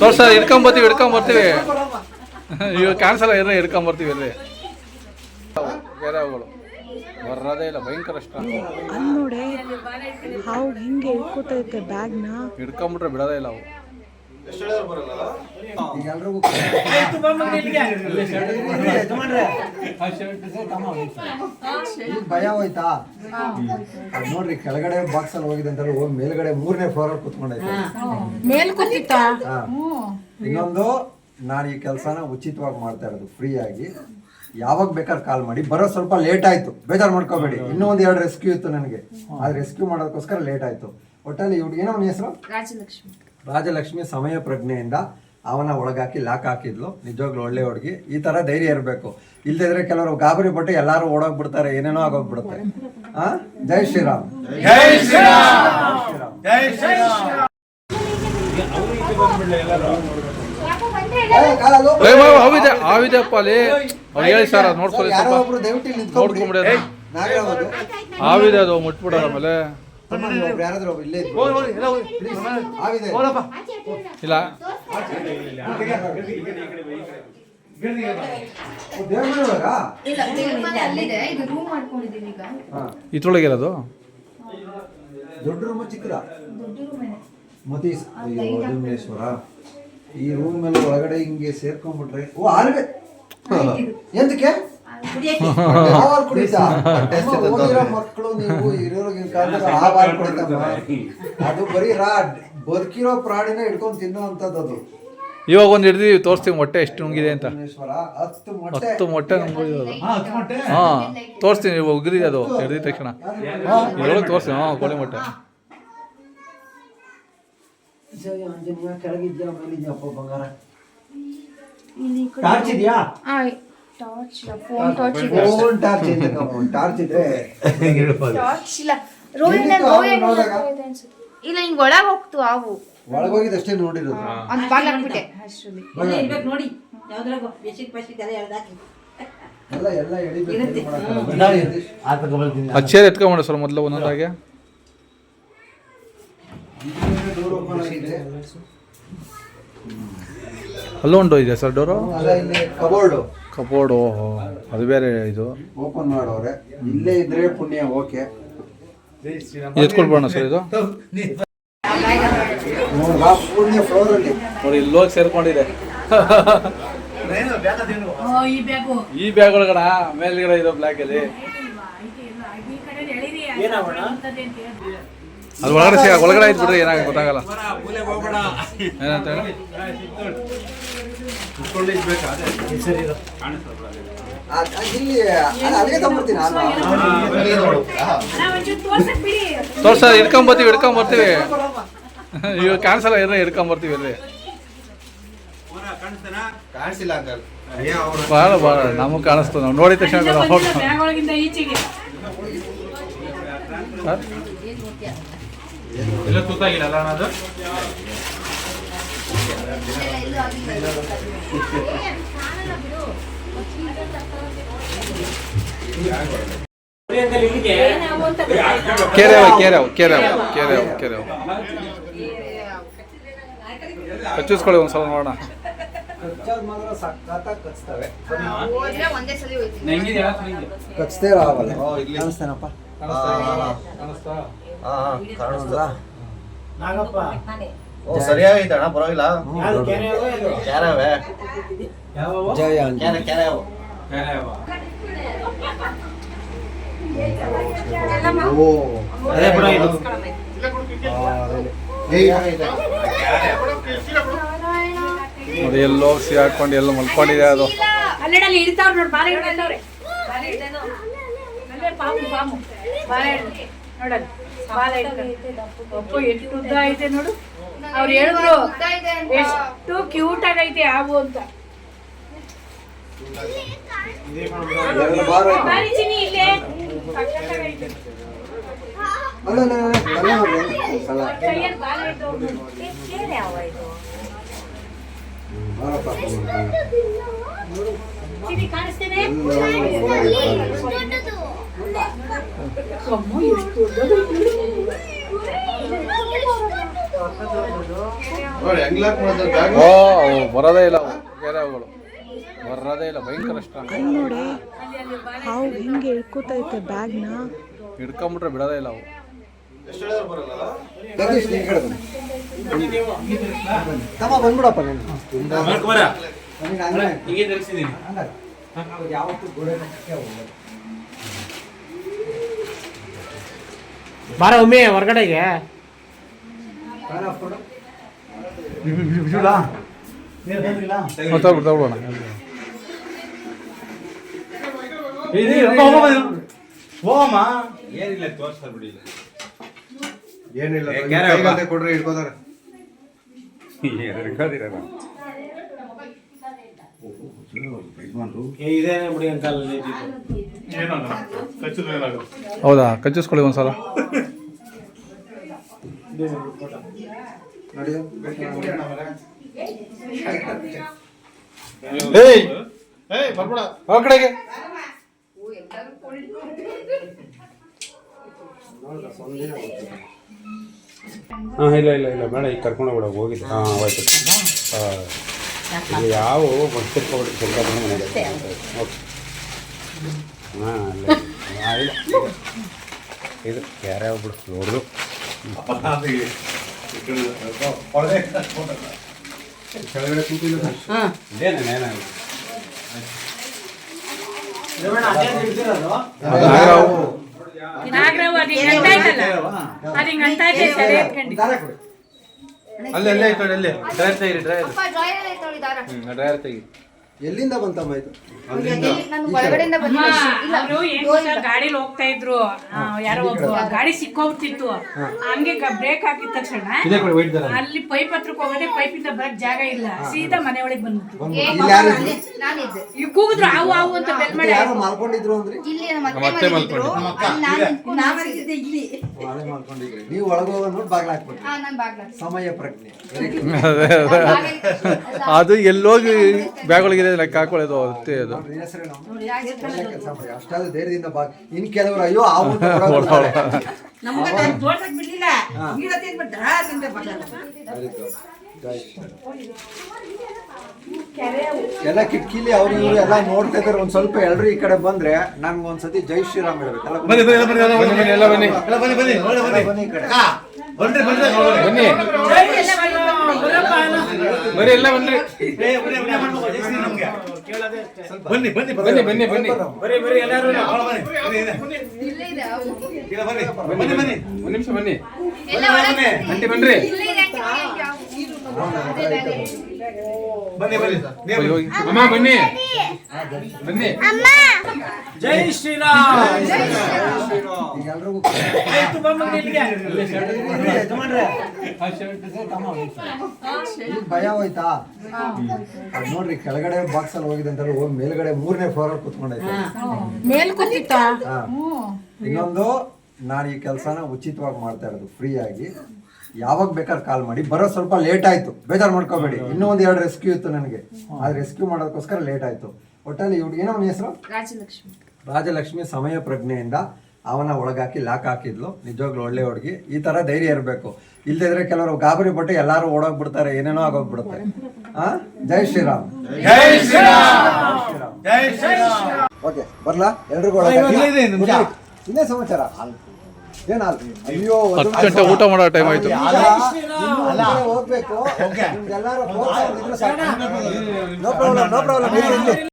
ತೋರ್ಸ ಹಿಡ್ಕೊಂಬರ್ತೀವಿ ಹಿಡ್ಕೊಂಬರ್ತೀವಿ ಇವಾಗ ಕ್ಯಾನ್ಸಲ್ ಇರ್ರಿ ಹಿಡ್ಕೊಂಬರ್ತೀವಿ ಇರ್ರಿ ಬೇರೆ ಅವುಗಳು ಬರೋದೇ ಇಲ್ಲ ಭಯಂಕರ ಇಷ್ಟ. ಅಲ್ಲಿ ನೋಡಿ ಹಾವು ಹಿಂಗೆ ಇಟ್ಕೋತೈತೆ ಬ್ಯಾಗ್ನ. ಹಿಡ್ಕೊಂಬಿಟ್ರೆ ಬಿಡೋದೇ ಇಲ್ಲ ಅವು. ಭಯ ಹೋಯ್ತಾ? ಅದ್ ನೋಡ್ರಿ ಕೆಳಗಡೆ ಬಾಕ್ಸ್ ಅಲ್ಲಿ ಹೋಗಿದೆ ಅಂತ ಹೋಗಿ ಮೇಲ್ಗಡೆ ಮೂರನೇ ಫ್ಲೋರ್ ಅಲ್ಲಿ ಕುತ್ಕೊಂಡೈತೆ. ಇನ್ನೊಂದು ನಾನು ಈ ಕೆಲಸನ ಉಚಿತವಾಗಿ ಮಾಡ್ತಾ ಇರೋದು ಫ್ರೀ ಆಗಿ. ಯಾವಾಗ ಬೇಕಾದ್ರೆ ಕಾಲ್ ಮಾಡಿ. ಬರೋ ಸ್ವಲ್ಪ ಲೇಟ್ ಆಯ್ತು. ಬೇಜಾರು ಮಾಡ್ಕೋಬೇಡಿ. ಇನ್ನೂ ಒಂದ್ ಎರಡು ರೆಸ್ಕ್ಯೂ ಇತ್ತು ನನಗೆ. ಆ ರೆಸ್ಕ್ಯೂ ಮಾಡೋದಕ್ಕೋಸ್ಕರ ಲೇಟ್ ಆಯ್ತು. ಒಟ್ಟಲ್ಲಿ ಇವ್ರಿಗೆ ಏನೋ ಅವನ ಹೆಸರು? ರಾಜಲಕ್ಷ್ಮಿ. ರಾಜಲಕ್ಷ್ಮಿ ಸಮಯ ಪ್ರಜ್ಞೆಯಿಂದ ಅವನ ಒಳಗಾಕಿ ಲಾಕ್ ಹಾಕಿದ್ಲು. ನಿಜವಾಗ್ಲೂ ಒಳ್ಳೆ ಹುಡುಗಿ. ಈ ತರ ಧೈರ್ಯ ಇರಬೇಕು. ಇಲ್ದಿದ್ರೆ ಕೆಲವರು ಗಾಬರಿ ಪಟ್ಟು ಎಲ್ಲಾರು ಓಡೋಗ್ಬಿಡ್ತಾರೆ ಏನೇನೋ ಆಗೋಗ್ಬಿಡುತ್ತೆ ಆ? ಜೈ ಶ್ರೀರಾಮ್. ಜೈ ಶ್ರೀರಾಮ್. ಹೋಗ್ಬಿಡು. ಶ್ರೀರಾಮ್. ಅಲ್ಲಿ. ಅವ್ರು ಹೇಳಿ ಸರ್ ಅದು ನೋಡ್ಕೊಳ್ಳಿ ಸ್ವಲ್ಪ. ಮುಟ್ಬಿಡೋದು ಆಮೇಲೆ. ಯಾರಾದ್ರೂ ಇಲ್ಲೇ ಆಗಿದೆ. ಇಲ್ಲ ಓ, ದೇವ್ರ ಮನೆ ಒಳಗಾ? ಇಲ್ಲ ದೇವ್ರ ಮನೆ ಅಲ್ಲಿದೆ ಇದು ರೂಮ್ ಮಾಡ್ಕೊಂಡಿದೀವಿ ಈಗ ಹಾ. ಇದ್ರೊಳಗಿರೋದು ದೊಡ್ಡ ರೂಮ್ ಚಿಕ್ಕದ. ಅಯ್ಯೋ ಲಿಂಗೇಶ್ವರ. ಈ ರೂಮ್ ಮೇಲೆ ಒಳಗಡೆ ಹಿಂಗೆ ಸೇರ್ಕೊಂಡ್ಬಿಟ್ರೆ ಓ ಆಲ್ವೆ ಎಂತಕ್ಕೆ? ಯಾವ ಹಾಲ್ ಕುಡಿತಾ? ಅಮ್ಮ, ಓದಿರೋ ಮಕ್ಕಳು ನೀವು ಇರೋರ್ಗಿನ ಕಾಲದಲ್ಲಿ ಆ ಕುಡಿತಮ್ಮ. ಅದು ಬರೀ ರಾ ಬದುಕಿರೋ ಪ್ರಾಣಿನ ಹಿಡ್ಕೊಂಡು ತಿನ್ನೋ ಅಂತದ್ದು ಅದು. ಇವಾಗ ಒಂದು ಹಿಡ್ದೀವಿ ತೋರಿಸ್ತೀವಿ ಮೊಟ್ಟೆ ಎಷ್ಟು ನುಂಗಿದೆ ಅಂತ. ಹತ್ತು ಮೊಟ್ಟೆ. ಹತ್ತು ಮೊಟ್ಟೆ ಅದು. ಹಾಂ ತೋರಿಸ್ತೀನಿ ಇವಾಗ ಉಗಿದಿದೆ ಅದು ಹಿಡ್ದಿದ ತಕ್ಷಣ. ಇವಾಗ ತೋರಿಸ್ತೀನಿ ಹಾಂ ಕೋಳಿ ಮೊಟ್ಟೆ. ಕೆಳಗಿದ್ಯಾ ಮೇಲಿದ್ಯಪ್ಪ ಬಂಗಾರ? ಟಾರ್ಚ್ ಇದೆಯಾ? ಟಾರ್ಚ್ ಇಲ್ಲ ಫೋನ್ ಟಾರ್ಚ್ ಇದೆ ಫೋನ್ ಟಾರ್ಚ್ ಇದೆ ಟಾರ್ಚ್ ಇದೆ. ಟಾರ್ಚ್ ಇಲ್ಲ. ರೋಹಿಣಿ ಎಲ್ಲಿತ್ತು ರೋಹಿಣಿ ಅವ್ನು ಅನ್ಸುತ್ತೆ. ಇಲ್ಲ ಹಿಂಗ್ ಒಳಗ್ ಹೋಗ್ತು ಅವು ಒಳಗೋಗಿದ್ದಷ್ಟೇ ನೋಡಿರೋದು. ಒಂದ್ ಬಾಲ್ ಹಾಕ್ಬಿಟ್ಟೆ. ಅಷ್ಟರಲ್ಲಿ. ಇಲ್ಲೇ ಇರ್ಬೇಕು ನೋಡಿ. ಯಾವ್ದ್ರಾಗ ಬೆಸಿಕ್ ಬೆಸಿಕ್ ಎಲ್ಲ ಎಳ್ದಾಕಿ ಎಲ್ಲ ಎಲ್ಲ ಎಳಿಬೇಕು. ಇರುತ್ತೆ. ಏನು ಮಾಡಕ್ಕಾಗಲ್ಲ. ಆ ತಗೊಬರ್ತೀನಿ ಅದು ಚೇರ್ ಎತ್ಕೊಂಬಿಡ ಸರ್ ಮೊದಲು ಒಂದೊಂದಾಗೆ. ಅಲ್ಲೊಂದು ಇದೆ ಸರ್ ಡೋರು ಅಲ್ಲ ಇಲ್ಲಿ ಕಬೋರ್ಡು ಕಬೋರ್ಡು ಅದು ಬೇರೆ ಇದು. ಓಪನ್ ಮಾಡೋರೆ. ಇಲ್ಲೇ ಇದ್ರೆ ಪುಣ್ಯ ಓಕೆ. ಎತ್ಕೊಳ್ಬೋಣ ಸರ್ ಇದು? ಪುಣ್ಯ ಫ್ಲೋರ್ ಅಲ್ಲಿ. ನೋಡಿ ಇಲ್ಲೋಗಿ ಸೇರ್ಕೊಂಡಿದೆ. ಈ ಬ್ಯಾಗು. ಈ ಬ್ಯಾಗ್ ಒಳಗಡ ಮೇಲ್ಗಡೆ ಇದೆ ಬ್ಲ್ಯಾಕ್ ಅಲ್ಲಿ. ಅದು ಒಳಗಡೆ ಸಿಗ ಒಳಗಡೆ ಆಯ್ತು ಬಿಡ್ರಿ ಏನಾಗ ಗೊತ್ತಾಗಲ್ಲ. ಏನಂತ ಹೇಳಿ ತೋರ್ಸ ಹಿಡ್ಕೊಂಬರ್ತೀವಿ ಹಿಡ್ಕೊಂಬರ್ತೀವಿ ಇವಾಗ ಕ್ಯಾನ್ಸಲ್ ಇರ್ರಿ ಹಿಡ್ಕೊಂಬರ್ತೀವಿ ಇರ್ರಿ ಕಾಣಿಸಿಲ್ಲ ಅಂಕಲ್ ಭಾಳ ಭಾಳ ನಮಗೆ ಕಾಣಿಸ್ತು ನಾವು ನೋಡಿದ ತಕ್ಷಣ. ಸರ್? ಇಲ್ಲ ತೂತಾಗಿಲ್ಲ ಅದು? ಕೆರೆ ಅವ ಕೆರೆ ಅವ ಕೆರೆ ಅವ ಕೆರೆ ಅವ ಕೆರೆ ಅವ ಕಚ್ಚಿಸ್ಕೊಳ್ಳಿ ಒಂದ್ಸಲ ನೋಡೋಣ. ಕಚ್ಚೋದ್ ಮಾತ್ರ ಸಖತ್ತಾಗಿ ಕಚ್ತವೆ. ಹೋದ್ರೆ ಒಂದೇ ಸಲ ಹೋಯ್ತು. ಕಚ್ತೇ ಆಗಲ್ಲ ನಾಗಪ್ಪ. ಓ ಸರಿಯಾಗೈತೆ ಅಣ್ಣ ಪರವಾಗಿಲ್ಲ? ಕ್ಯಾರವೆ? ಜಯ ಕ್ಯಾರೆ. ಓ. ಅದೇ ಬಿಡ ಇದು. ಸರಿಯಾಗೈತೆ. ನೋಡಿ ಎಲ್ಲೋ ಎಲ್ಲೋ ಮಲ್ಕೊಂಡಿದೆ ಅದು. ಅಲ್ಲೆಡಲ್ಲಿ ಇಡ್ತಾವ್ರ ನೋಡಿ ಬಾರಿ ಇಡ್ತಾವ್ರೆ ಅಲ್ಲೇ ಪಾಮು ಪಾಮು ಬಾಳೆ ಹಣ್ಣು. ನೋಡಲ್ಲಿ ಬಾಳೆ ಅಪ್ಪ ಎಷ್ಟು ಉದ್ದ ಐತೆ ನೋಡು. ಅವ್ರು ಹೇಳಿದ್ರು. ಎಷ್ಟು ಕ್ಯೂಟ್ ಆಗೈತೆ ಹಾವು ಅಂತ. ಚಿನ್ನಿ ಇಲ್ಲೇ. ಕಾಣಿಸ್ತೇನೆ? ಅಮ್ಮ ಎಷ್ಟು ಓ ಅವು ಬರೋದೇ ಇಲ್ಲ ಬೇರೆ ಅವುಗಳು. ಬರೋದೇ ಇಲ್ಲ ಭಯಂಕರ ಇಷ್ಟ ನೋಡಿ ಅವು ಹಿಂಗೆ ಇಟ್ಕೋತೈತೆ ಬ್ಯಾಗ್ನ ಹಿಡ್ಕೊಂಬಿಟ್ರೆ ಬಿಡೋದೇ ಇಲ್ಲ ಅವು. ತಮ್ಮ ಬಂದ್ಬಿಡಪ್ಪ ನೀನು. ಯಾವತ್ತೂ ಗೋಡೆ ಹೋಗಲ್ಲ. ಬಾರ ಒಮ್ಮೆ ಹೊರಗಡೆಗೆ ಕಾರಪ್ಪ ಕೊಡು. ಮತ್ತೆ ಬಿಡ್ಬೋಣ ಏನಿಲ್ಲ ಕೈಗಂತೆ ಕೊಡ್ರಿ ಹಿಡ್ಕೋತಾರೆ ಇದೇನೆ ಬಿಡಿ ಅಂಕಲ್ ಹೌದಾ? ಕಚ್ಚಿಸ್ಕೊಳ್ಳಿ ಒಂದ್ಸಲ. ಕಡೆಗೆ. ಹಾಂ ಇಲ್ಲ ಇಲ್ಲ ಇಲ್ಲ ಬೇಡ ಈಗ ಕರ್ಕೊಂಡು ಹೋಗ್ಬಿಡ ಹೋಗಿದ್ದೆ. ಹಾಂ ಆಯ್ತು ಹಾಂ. ಇದು ಯಾವ ಬರ್ತಿರ್ಕೊಬಿಟ್ಟು ಸ್ವಲ್ಪ ಮನೆಗೆ ಓಕೆ. ಹಾಂ ಇಲ್ಲ. ಇದು ಯಾರ್ಯಾವ ಬಿಡು ನೋಡಿದ್ರು ಕೆಳಗಡೆ ಕೂತಿಲ್ಲ ನಾಗರಾವ್ ಅದು ಹಿಂಗ್ ಅದು ಸರಿ ಎತ್ಕೊಂಡು ದಾರ ಕೊಡಿ. ಅಲ್ಲೇ ಅಲ್ಲೇ ಈ ಕಡೆ ಅಲ್ಲೇ. ಡ್ರೈವರ್ ತೆಗೀರಿ ಡ್ರೈವರ್ ಹ್ಞೂ ಡ್ರೈವರ್ ತೆಗಿ ಎಲ್ಲಿಂದ ಬಂತಮ್ಮ ಇದು? ನಾನು ಹೊರಗಡೆಯಿಂದ ಬಂದಿಲ್ಲ. ಇಲ್ಲ ಅವರು ಏನ್ ಗೊತ್ತಾ ಗಾಡಿಲಿ ಹೋಗ್ತಾ ಇದ್ರು. ಆ, ಯಾರೋ ಒಬ್ರು ಗಾಡಿ ಸಿಕ್ಕೋಗ್ತಿತ್ತು. ಹಂಗೆ ಬ್ರೇಕ್ ಹಾಕಿದ ತಕ್ಷಣ ಅಲ್ಲಿ ಪೈಪ್ ಹತ್ರಕ್ಕೆ ಹೋಗೋದೇ ಪೈಪ್ ಇಂದ ಬರಕ್ ಜಾಗ ಇಲ್ಲ. ಸೀದಾ ಮನೆ ಒಳಗೆ ಬಂದ್ಬಿಟ್ಟು ಏ ಇಲ್ಲಿ ಯಾರು ಇದ್ರು? ನಾನಿದ್ದೆ ಕೂಗಿದ್ರು ಹಾವು ಹಾವು ಅಂತ ಬೆಲ್ ಮಾಡಿ ಯಾರು ಮಾಲ್ಕೊಂಡಿದ್ರು ಅಂದ್ರಿ? ಇಲ್ಲಿ ನಮ್ಮ ಅತ್ತೆ ಮನೆಗಿದ್ರು. ಅಲ್ಲಿ ನಾನು ನಾವಿದ್ದೆ ಇಲ್ಲಿ. ಮನೆ ಮಾಲ್ಕೊಂಡಿದ್ರಿ ನೀವು ಒಳಗೋಗ ನೋಡಿ ಬಾಗ್ಲ ಹಾಕ್ಬಿಟ್ರಿ. ಹಾ ನಾನು ಬಾಗ್ಲ ಸಮಯ ಪ್ರಜ್ಞೆ. ಅದು ಎಲ್ಲೋಗಿ ಬ್ಯಾಗ್ ಒಳಗಿದೆ ಲೆಕ್ಕ ಹಾಕೊಳ್ಳೋದು ಅಷ್ಟೇ ಅದು. ಅಷ್ಟಾದ್ರೂ ಧೈರ್ಯದಿಂದ ಬಾ. ಇನ್ ಕೆಲವರು ಅಯ್ಯೋ ಆ ಊಟ ಹೊರಗೆ ಬಿಡ್ತಾರೆ. ನಮ್ಗೆ ನಾನು ತೋರ್ಸಕ್ ಬಿಡ್ಲಿಲ್ಲ. ಗಿಡ ತಿನ್ಬಿಟ್ಟು ತಿಂದೆ Very good. ಜೈ ಶ್ರೀರಾಮ್. ಎಲ್ಲ ಕಿಟಕಿಲಿ ಅವ್ರು ಇವ್ರು ಎಲ್ಲ ನೋಡ್ತಾ ಇದಾರೆ ಒಂದ್ ಸ್ವಲ್ಪ ಎಲ್ರು ಈ ಕಡೆ ಬಂದ್ರೆ ನನ್ಗೆ ಒಂದ್ಸತಿ ಜೈ ಶ್ರೀರಾಮ್ ಹೇಳ್ಬೇಕು. ಎಲ್ಲ ಬನ್ನಿ ಬನ್ನಿ ಬನ್ನಿ ಎಲ್ಲ ಬನ್ನಿ ಬನ್ನಿ ಈ ಕಡೆ ಬನ್ನಿ. ಬನ್ನಿ ಬನ್ನಿ ಎಲ್ಲ ಬನ್ರಿ. ಬನ್ನಿ ಬನ್ನಿ ಬನ್ನಿ ಬನ್ನಿ ಬನ್ನಿ ಬನ್ನಿ ಬನ್ನಿ. ಇದೆ ನಿಮಿಷ ಬನ್ನಿ. ಆಂಟಿ ಅದೇ ಹೋಗಿ. ಅಮ್ಮ ಬನ್ನಿ. ಬನ್ನಿ. ಜೈ ಶ್ರೀರಾಮ್. ಭಯ ಹೋಯ್ತಾ? ನೋಡ್ರಿ ಕೆಳಗಡೆ ಬಾಕ್ಸ್ ಅಲ್ಲಿ ಹೋಗಿದೆ ಅಂತ ಹೋಗಿ ಮೇಲ್ಗಡೆ ಮೂರನೇ ಫ್ಲೋರ್ ಅಲ್ಲಿ ಕುತ್ಕೊಂಡೈತೆ ಮೇಲ್ ಕೂತಿತ್ತ? ಇನ್ನೊಂದು ನಾನು ಈ ಕೆಲಸನ ಉಚಿತವಾಗಿ ಮಾಡ್ತಾ ಇರೋದು ಫ್ರೀ ಆಗಿ. ಯಾವಾಗ ಬೇಕಾದ್ರೆ ಕಾಲ್ ಮಾಡಿ. ಬರೋ ಸ್ವಲ್ಪ ಲೇಟ್ ಆಯ್ತು. ಬೇಜಾರು ಮಾಡ್ಕೋಬೇಡಿ. ಇನ್ನೂ ಒಂದ್ ಎರಡು ರೆಸ್ಕ್ಯೂ ಇತ್ತು ನನಗೆ. ಆ ರೆಸ್ಕ್ಯೂ ಮಾಡೋದಕ್ಕೋಸ್ಕರ ಲೇಟ್ ಆಯ್ತು. ಒಟ್ಟಲ್ಲಿ ಇವ್ರಿಗೆ ಏನೋ ಅವನ ಹೆಸರು? ರಾಜಲಕ್ಷ್ಮಿ. ರಾಜಲಕ್ಷ್ಮಿ ಸಮಯ ಪ್ರಜ್ಞೆಯಿಂದ ಅವನ ಒಳಗಾಕಿ ಲಾಕ್ ಹಾಕಿದ್ಲು. ನಿಜವಾಗ್ಲೂ ಒಳ್ಳೆ ಹುಡುಗಿ. ಈ ತರ ಧೈರ್ಯ ಇರಬೇಕು. ಇಲ್ಲದಿದ್ರೆ ಕೆಲವರು ಗಾಬರಿ ಪಟ್ಟು ಎಲ್ಲಾರು ಓಡೋಗ್ಬಿಡ್ತಾರೆ. ಏನೇನೋ ಆಗೋಗ್ಬಿಡುತ್ತೆ. ಹಾ ಜೈ ಶ್ರೀರಾಮ್. ಜೈ ಶ್ರೀರಾಮ್. ಓಕೆ ಬರ್ಲಾ? ಎಲ್ರಿಗೂ ಒಳಗೆ ಇನ್ನೇ ಸಮಾಚಾರ? ಅಯ್ಯೋ ಹತ್ತು ಗಂಟೆ ಊಟ ಮಾಡೋ ಟೈಮ್ ಆಯ್ತು. ಹೋಗ್ಬೇಕು. ನಿಮ್ಗೆಲ್ಲಾರು ನೋ ಪ್ರಾಬ್ಲಮ್ ನೋ ಪ್ರಾಬ್ಲಮ್